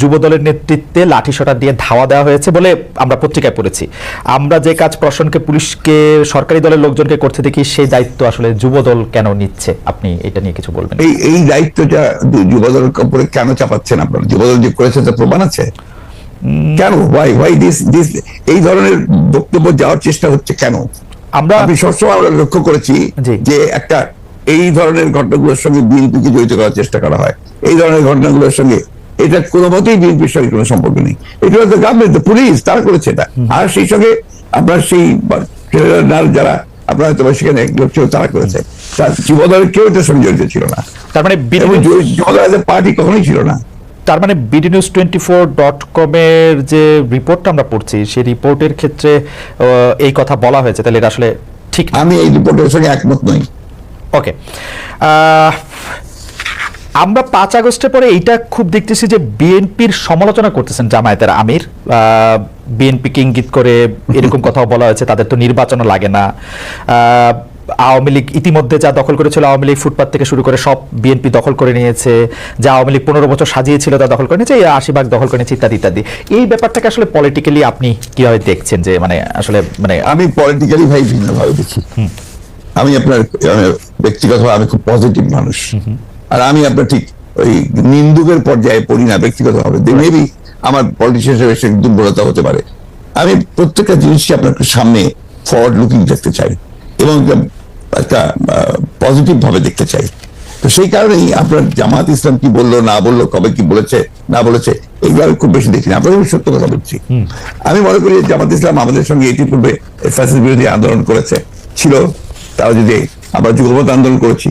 যুব দলের নেতৃত্বে লাঠিসোঁটা দিয়ে ধাওয়া দেওয়া হয়েছে বলে আমরা পত্রিকায় পড়েছি। আমরা যে কাজ প্রশাসনকে পুলিশকে সরকারি দলের লোকজনকে করতে দেখি সেই দায়িত্ব আসলে যুব দল কেন নিচ্ছে? আপনি এটা নিয়ে কিছু বলবেন। এই এই দায়িত্বটা যুবদলের উপরে কেন চাপাচ্ছেন আপনারা? যুবদল যে করেছে তার প্রমাণ আছে? কেন? ভাই ভাই দিস দিস এই ধরনের বক্তব্য যাওয়ার চেষ্টা হচ্ছে কেন? আমরা আমি সবসময় আমরা লক্ষ্য করেছি। যে একটা এই ধরনের ঘটনাগুলোর সঙ্গে বিএনপিকে জড়িত করার চেষ্টা করা হয়। এই ধরনের ঘটনাগুলোর সঙ্গে এটা কোনো মতেই বিএনপির সঙ্গে কোনো সম্পর্ক নেই। এটা হচ্ছে গভর্নমেন্ট পুলিশ তারা করেছে এটা। আর সেই সঙ্গে আপনার সেই যারা আপনার হয়তো সেখানে লোক ছিল তারা করেছে। তার যুবদলের কেউ এটার সঙ্গে জড়িত ছিল না। তার মানে বিডি যুবদলের পার্টি কখনোই ছিল না। তার মানে BD news twenty four dot কমের যে রিপোর্টটা আমরা পড়ছি সেই রিপোর্টের ক্ষেত্রে এই কথা বলা হয়েছে। তাহলে এটা আসলে ঠিক আমি এই রিপোর্টের সঙ্গে একমত নই। ওকে আমরা পাঁচ আগস্টের পরে এইটা খুব দেখতেছি যে বিএনপির সমালোচনা করতেছেন জামায়াতের আমির। বিএনপিকে ইঙ্গিত করে এরকম কথাও বলা হয়েছে তাদের তো নির্বাচনও লাগে না। আওয়ামী লীগ ইতিমধ্যে যা দখল করেছিল আওয়ামী লীগ ফুটপাত থেকে শুরু করে সব বিএনপি দখল করে নিয়েছে যা আওয়ামী লীগ পনেরো বছর সাজিয়েছিল তা দখল করে নিয়েছে এই আশি ভাগ দখল করে নিয়েছে ইত্যাদি ইত্যাদি। এই ব্যাপারটাকে আসলে পলিটিক্যালি আপনি কীভাবে দেখছেন যে মানে আসলে মানে আমি পলিটিক্যালি ভাই ভিন্নভাবে দেখি। আমি আপনার ব্যক্তিগতভাবে আমি খুব পজিটিভ মানুষ। আর আমি আপনার ঠিক ওই নিন্দুকের পর্যায়ে পড়ি না ব্যক্তিগতভাবে। মেবি আমার পলিটিশিয়ান হিসেবে সে দুর্বলতা হতে পারে। আমি প্রত্যেকটা জিনিসই আপনার সামনে ফরওয়ার্ড লুকিং দেখতে চাই এবং একটা- পজিটিভ ভাবে দেখতে চাই। তো সেই কারণেই আপনার জামাত ইসলাম কি বলল না বলল কবে কি বলেছে না বলেছে এগুলো আমি খুব বেশি দেখি না। আপনাকে আমি সত্য কথা বলছি। আমি মনে করি জামাত ইসলাম আমাদের সঙ্গে ইতিপূর্বে ফ্যাসিস বিরোধী আন্দোলন করেছে। ছিল তারা যদি আমরা যুগপথ আন্দোলন করেছি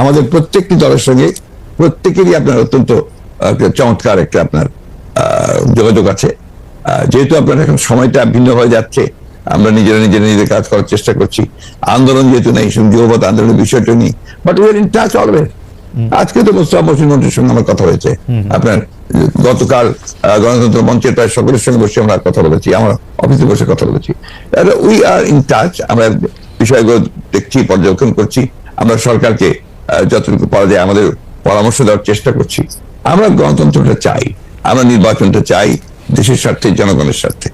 আমাদের প্রত্যেকটি দলের সঙ্গে প্রত্যেকেরই আপনার অত্যন্ত চমৎকার একটা আপনার যোগাযোগ আছে। যেহেতু আপনার এখন সময়টা ভিন্ন হয়ে যাচ্ছে আমরা নিজেরা নিজেরা নিজেদের কাজ করার চেষ্টা করছি। আন্দোলন যেহেতু নেই যুবপথ আন্দোলনের বিষয়টা নেই but we in touch always আজকে তো মোস্তফা মসিন মন্ত্রীর সঙ্গে আমার কথা হয়েছে। আপনার গতকাল গণতন্ত্র মঞ্চের প্রায় সকলের সঙ্গে বসে আমরা কথা বলেছি আমার অফিসে বসে কথা বলেছি। উই আর ইন টাচ আমরা বিষয়গুলো দেখছি পর্যবেক্ষণ করছি। আমরা সরকারকে যতটুকু পারা যায় আমাদের পরামর্শ দেওয়ার চেষ্টা করছি। আমরা গণতন্ত্রটা চাই। আমরা নির্বাচনটা চাই দেশের স্বার্থে, জনগণের স্বার্থে।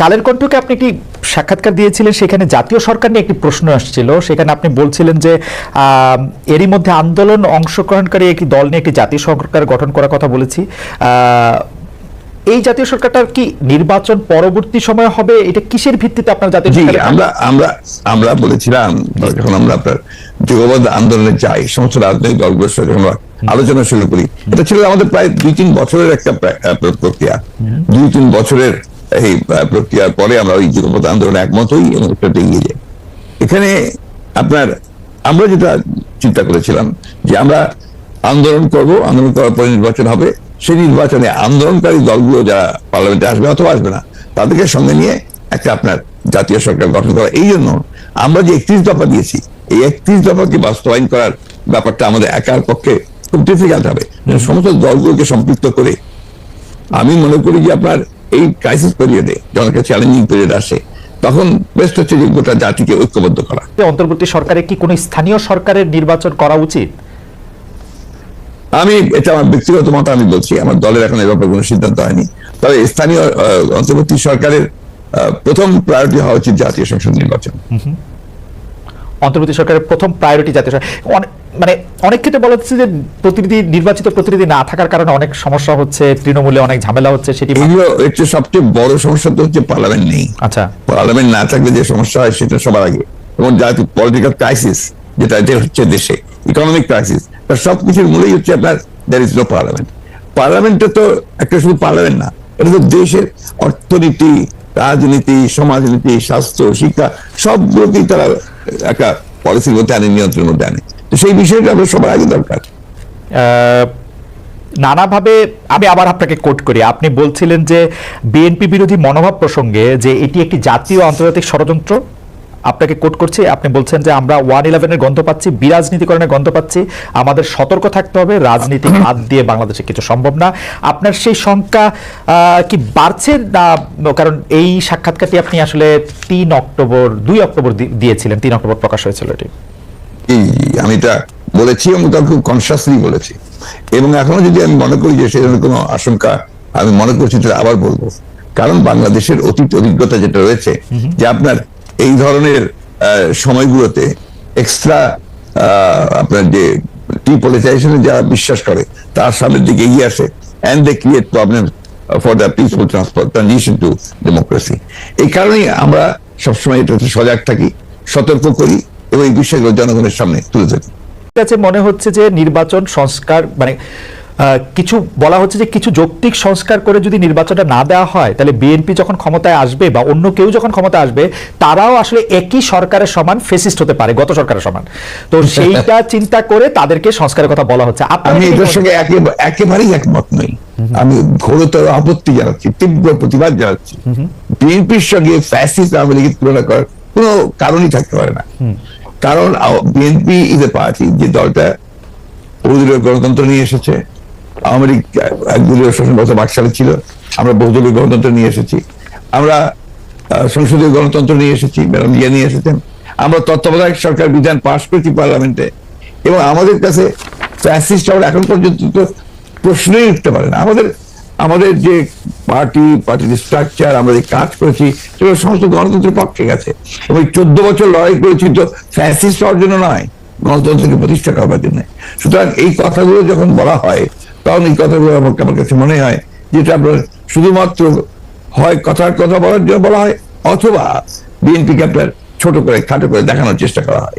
কালের কণ্ঠকে আপনি একটি সাক্ষাৎকার দিয়েছিলেন? সেখানে জাতীয় সরকার নিয়ে একটি প্রশ্ন আসছিল। সেখানে আপনি বলছিলেন যে এরই মধ্যে আন্দোলন অংশগ্রহণকারী একটি দল নিয়ে একটি জাতীয় সরকার গঠন করার কথা বলেছি। এই জাতীয় সরকারটা কি নির্বাচন পরবর্তী সময় হবে? এটা কিসের ভিত্তিতে আপনার জাতীয় জি সরকারের- আমরা আমরা আমরা বলেছিলাম যখন আমরা আপনার যুগবদ্ধ আন্দোলনে যাই সমস্ত রাজনৈতিক দলগুলোর সাথে যখন আমরা আলোচনা শুরু করি এটা ছিল আমাদের প্রায় দুই তিন বছরের একটা প্রক্রিয়া। দুই তিন বছরের এই প্রক্রিয়ার পরে আমরা ওই যুগপথ আন্দোলনে একমত হই এবং এটা এগিয়ে যাই। এখানে আপনার আমরা যেটা চিন্তা করেছিলাম যে আমরা আন্দোলন করব আন্দোলন করার পরে নির্বাচন হবে সেই নির্বাচনে আন্দোলনকারী দলগুলো যারা পার্লামেন্টে আসবে অথবা আসবে না, তাদেরকে সঙ্গে নিয়ে একটা আপনার জাতীয় সরকার গঠন করা। এই জন্য আমরা যে একত্রিশ দফা দিয়েছি, এই একত্রিশ দফাকে বাস্তবায়ন করার ব্যাপারটা আমাদের একার পক্ষে খুব ডিফিকাল্ট হবে। সমস্ত দলগুলোকে সম্পৃক্ত করে আমি মনে করি যে আপনার এই ক্রাইসিস পিরিয়ডে যখন একটা চ্যালেঞ্জিং পিরিয়ড আসে, তখন বেস্ট হচ্ছে যে গোটা জাতিকে ঐক্যবদ্ধ করা। অন্তর্বর্তী সরকারে কি কোনো স্থানীয় সরকারের নির্বাচন করা উচিত? আমি এটা আমার ব্যক্তিগত মত আমি বলছি আমার দলের এখন এ ব্যাপারে কোনো সিদ্ধান্ত হয়নি। তবে স্থানীয় অন্তর্বর্তী সরকারের প্রথম প্রায়োরিটি হওয়া উচিত জাতীয় সংসদ নির্বাচন। অন্তর্বর্তী সরকারের প্রথম প্রায়োরিটি জাতীয় মানে অনেক ক্ষেত্রে বলা হচ্ছে যে প্রতিনিধি নির্বাচিত প্রতিনিধি না থাকার কারণে অনেক সমস্যা হচ্ছে তৃণমূলে অনেক ঝামেলা হচ্ছে সেটি এগুলো এর সবচেয়ে বড় সমস্যা তো হচ্ছে পার্লামেন্ট নেই। আচ্ছা। পার্লামেন্ট না থাকলে যে সমস্যা হয় সেটা সবার আগে। এবং জাতীয় পলিটিক্যাল ক্রাইসিস যেটা হচ্ছে দেশে ইকোনমিক ক্রাইসিস তার সবকিছুর মূলেই হচ্ছে আপনার দ্যার ইজ নো পার্লামেন্ট পার্লামেন্টে তো একটা শুধু পার্লামেন্ট না, এটা তো দেশের অর্থনীতি, রাজনীতি, সমাজনীতি, স্বাস্থ্য, শিক্ষা, সবগুলোকেই তারা একটা পলিসির মধ্যে আনে, নিয়ন্ত্রণের মধ্যে আনে। তো সেই বিষয়টা আমরা সবার আগে দরকার। নানাভাবে আমি আবার আপনাকে কোট করি। আপনি বলছিলেন যে বিএনপি বিরোধী মনোভাব প্রসঙ্গে যে এটি একটি জাতীয় আন্তর্জাতিক ষড়যন্ত্র আপনাকে কোট করছি আপনি বলছেন যে আমরা ওয়ান ইলেভেনের গন্ধ পাচ্ছি বিরাজনীতিকরণের গন্ধ পাচ্ছি আমাদের সতর্ক থাকতে হবে রাজনীতি হাত দিয়ে বাংলাদেশে কিছু সম্ভব না। আপনার সেই শঙ্কা কি বাড়ছে না কারণ এই সাক্ষাৎকারটি আপনি আসলে তিন অক্টোবর দুই অক্টোবর দিয়েছিলেন তিন অক্টোবর প্রকাশ হয়েছিল এটি। আমি এটা বলেছি এবং তা খুব কনসিয়াসলি বলেছি। এবং এখনও যদি আমি মনে করি যে সেরকম কোনো আশঙ্কা আমি মনে করছি আবার বলব। কারণ বাংলাদেশের অতীত অভিজ্ঞতা যেটা রয়েছে যে আপনার এই ধরনের সময়গুলোতে এক্সট্রা আপনার যে ডিপলিটাইজেশনে যারা বিশ্বাস করে, তার সামনের দিকে এগিয়ে আসে and they create problem for the peaceful transition to democracy এই কারণেই আমরা সবসময় এটাতে সজাগ থাকি, সতর্ক করি এবং এই বিষয়গুলো জনগণের সামনে তুলে ধরি। কাছে মনে হচ্ছে যে নির্বাচন, সংস্কার মানে কিছু বলা হচ্ছে যে কিছু যৌক্তিক সংস্কার করে যদি নির্বাচনটা না দেওয়া হয় তাহলে বিএনপি যখন ক্ষমতায় আসবে বা অন্য কেউ যখন ক্ষমতায় আসবে তারাও আসলে একই সরকারের সমান ফেসিস্ট হতে পারে গত সরকারের সমান। তো সেইটা চিন্তা করে তাদেরকে সংস্কারের কথা বলা হচ্ছে। আমি কি এটার সঙ্গে একেবারেই একমত নই। আমি ঘোরতর আপত্তি জানাচ্ছি তীব্র প্রতিবাদ জানাচ্ছি। বিএনপির সঙ্গে ফ্যাসিস্ট আওয়ামী লীগের তুলনা করার কোনো কারণই থাকতে পারে না। কারণ বিএনপি ইজ এ পার্টি যে দলটা গণতন্ত্র নিয়ে এসেছে বাকশালে ছিল। আমরা বহুদলীয় গণতন্ত্র নিয়ে এসেছি। আমরা সংসদীয় গণতন্ত্র নিয়ে এসেছি, ম্যাডাম ইয়ে নিয়ে এসেছেন। আমরা তত্ত্বাবধায়ক সরকার বিধান পাশ করেছি পার্লামেন্টে। এবং আমাদের কাছে ফ্যাসিস্ট আমরা এখন পর্যন্ত তো প্রশ্নই উঠতে পারে না। আমাদের আমাদের যে পার্টি, পার্টির স্ট্রাকচার আমরা যে কাজ করেছি, সেগুলো সমস্ত গণতন্ত্রের পক্ষে গেছে। এবং চোদ্দ বছর লড়াই করেছি তো ফ্যাসিস্ট হওয়ার জন্য নয়। গণতন্ত্রকে প্রতিষ্ঠা করবার জন্য সুতরাং এই কথাগুলো যখন বলা হয়, তখন এই কথাগুলো আমার আমার কাছে মনে হয় যেটা আপনার শুধুমাত্র হয় কথার কথা বলার জন্য বলা হয়, অথবা বিএনপিকে আপনার ছোট করে, খাটো করে দেখানোর চেষ্টা করা হয়।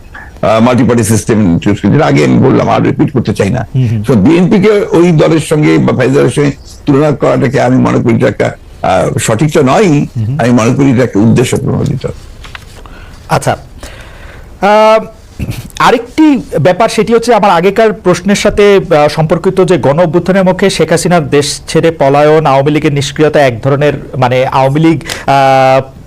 মাল্টি পার্টি সিস্টেম যেটা আগে আমি বললাম আর রিপিট করতে চাই না। তো বিএনপি কে ওই দলের সঙ্গে বা ফাইজারের সঙ্গে তুলনা করাটাকে আমি মনে করি যে একটা তো নয়। আমি মনে করি যে একটা উদ্দেশ্য প্রণোদিত। আচ্ছা আহ, আরেকটি ব্যাপার সেটি হচ্ছে আমার আগেকার প্রশ্নের সাথে সম্পর্কিত যে গণ অভ্যুত্থানের মুখে শেখ হাসিনার দেশ ছেড়ে পলায়ন আওয়ামী লীগের নিষ্ক্রিয়তা এক ধরনের মানে আওয়ামী লীগ আহ,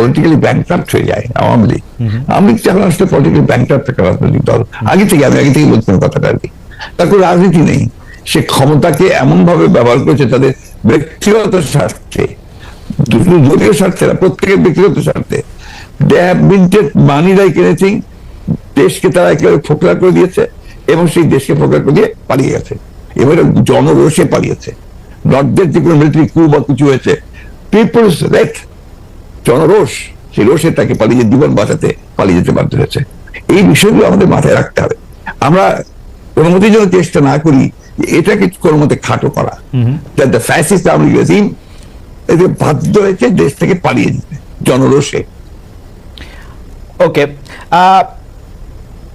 পলিটিক্যালি ব্যাংক্রাফ্ট হয়ে যায় আওয়ামী লীগ। আওয়ামী লীগ এখন আসলে পলিটিক্যালি ব্যাংক্রাফ্ট একটা রাজনৈতিক দল। আগে থেকে আমি আগে থেকে বলছিলাম কথাটা আর কি। তার কোনো রাজনীতি নেই। সে ক্ষমতাকে এমন ভাবে ব্যবহার করেছে তাদের ব্যক্তিগত স্বার্থে দলীয় স্বার্থে না প্রত্যেকের ব্যক্তিগত স্বার্থে। They have been fed money like anything দেশকে তারা একেবারে ফোকলা করে দিয়েছে এবং সেই দেশকে ফোকলা করে দিয়ে পালিয়ে গেছে। এবারে জনরোষে পালিয়েছে। নর্থদের যে কোনো মিলিটারি কু বা কিছু হয়েছে পিপলস রেট জনরোষ সেই রোষে তাকে পালিয়ে জীবন বাঁচাতে পালিয়ে যেতে বাধ্য হয়েছে। এই বিষয়গুলো আমাদের মাথায় রাখতে হবে। আমরা কোনো মতেই যেন চেষ্টা না করি এটাকে কোনো মতে খাটো করা। দ্য ফ্যাসিস্ট আমরা ইউজিম এতে বাধ্য হয়েছে দেশ থেকে পালিয়ে যেতে জনরোষে। ওকে আহ,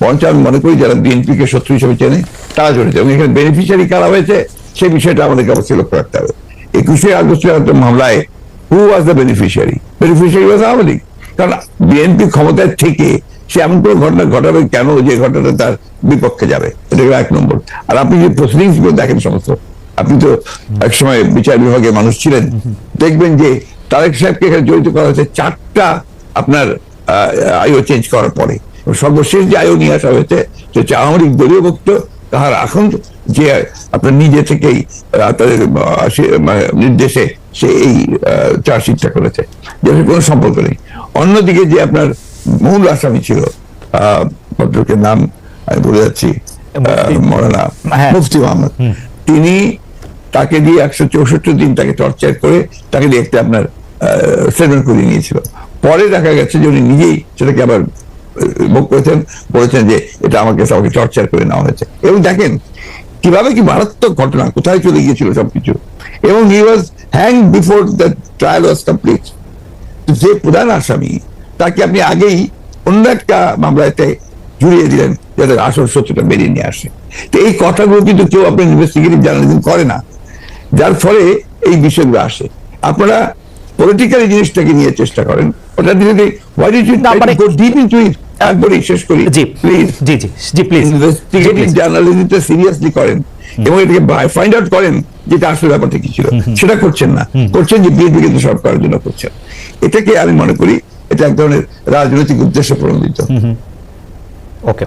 বরঞ্চ আমি মনে করি যারা বিএনপি কে শত্রু হিসেবে চেনে, তারা জড়িত। এবং এখানে বেনিফিশিয়ারি কারা হয়েছে, সেই বিষয়টা আমাদেরকে অবশ্যই লক্ষ্য রাখতে হবে। একুশে আগস্টের মামলায় who was the beneficiary beneficiary was Awami League. কারণ বিএনপি ক্ষমতায় থেকে সে এমন কোনো ঘটনা ঘটাবে কেন যে ঘটনা তার বিপক্ষে যাবে? এটা এক নম্বর। আর আপনি যে প্রসিডিংস দেখেন সমস্ত, আপনি তো একসময় বিচার বিভাগের মানুষ ছিলেন, দেখবেন যে তারেক সাহেবকে এখানে জড়িত করা হয়েছে চারটা আপনার আয়ো চেঞ্জ করার পরে। সর্বশেষ যে আয়ো নিয়ে আসা হয়েছে সে হচ্ছে আওয়ামী লীগ দলীয় ভুক্ত তাহার এখন যে আপনার নিজে থেকেই তাদের নির্দেশে সে এই চার্জশিটটা করেছে। যেটার কোনো সম্পর্ক নেই। অন্যদিকে যে আপনার মূল আসামি ছিল আহ, নাম আমি ভুলে যাচ্ছি মরানা হ্যাঁ। মুফতি মোহাম্মদ। তিনি তাকে দিয়ে একশো চৌষট্টি দিন তাকে টর্চার করে তাকে দিয়ে একটা আপনার স্টেটমেন্ট করিয়ে নিয়েছিল। পরে দেখা গেছে যে উনি নিজেই সেটাকে আবার ভোগ করেছেন বলেছেন যে এটা আমাকে সবাইকে টর্চার করে নেওয়া হয়েছে। এবং দেখেন কীভাবে কি মারাত্মক ঘটনা কোথায় চলে গিয়েছিল সবকিছু? এবং he was hang before the trial was complete যে প্রধান আসামি তাকে আপনি আগেই অন্য একটা মামলাতে জুড়িয়ে দিলেন যাতে আসল সত্যটা বেরিয়ে নিয়ে আসে। তো এই কথাগুলো কিন্তু কেউ আপনার ইনভেস্টিগেটিভ জার্নালিজম করে না। যার ফলে এই বিষয়গুলো আসে। আপনারা পলিটিক্যাল জিনিসটাকে নিয়ে চেষ্টা করেন। ওটা ডিড ইউ না, মানে- গো ডিপ ইনটু ইট একবারই শেষ করি। জি প্লিজ জি জি জি প্লিজ জার্নালিজমটা সিরিয়াসলি করেন এবং এটাকে ফাইন্ড আউট করেন যেটা আসলে ব্যাপারটা কি ছিল। সেটা করছেন না। করছেন যে বিএনপি কিন্তু সব করার জন্য করছেন। এটাকে আমি মনে করি এটা এক ধরনের রাজনৈতিক উদ্দেশ্য প্রণোদিত। ওকে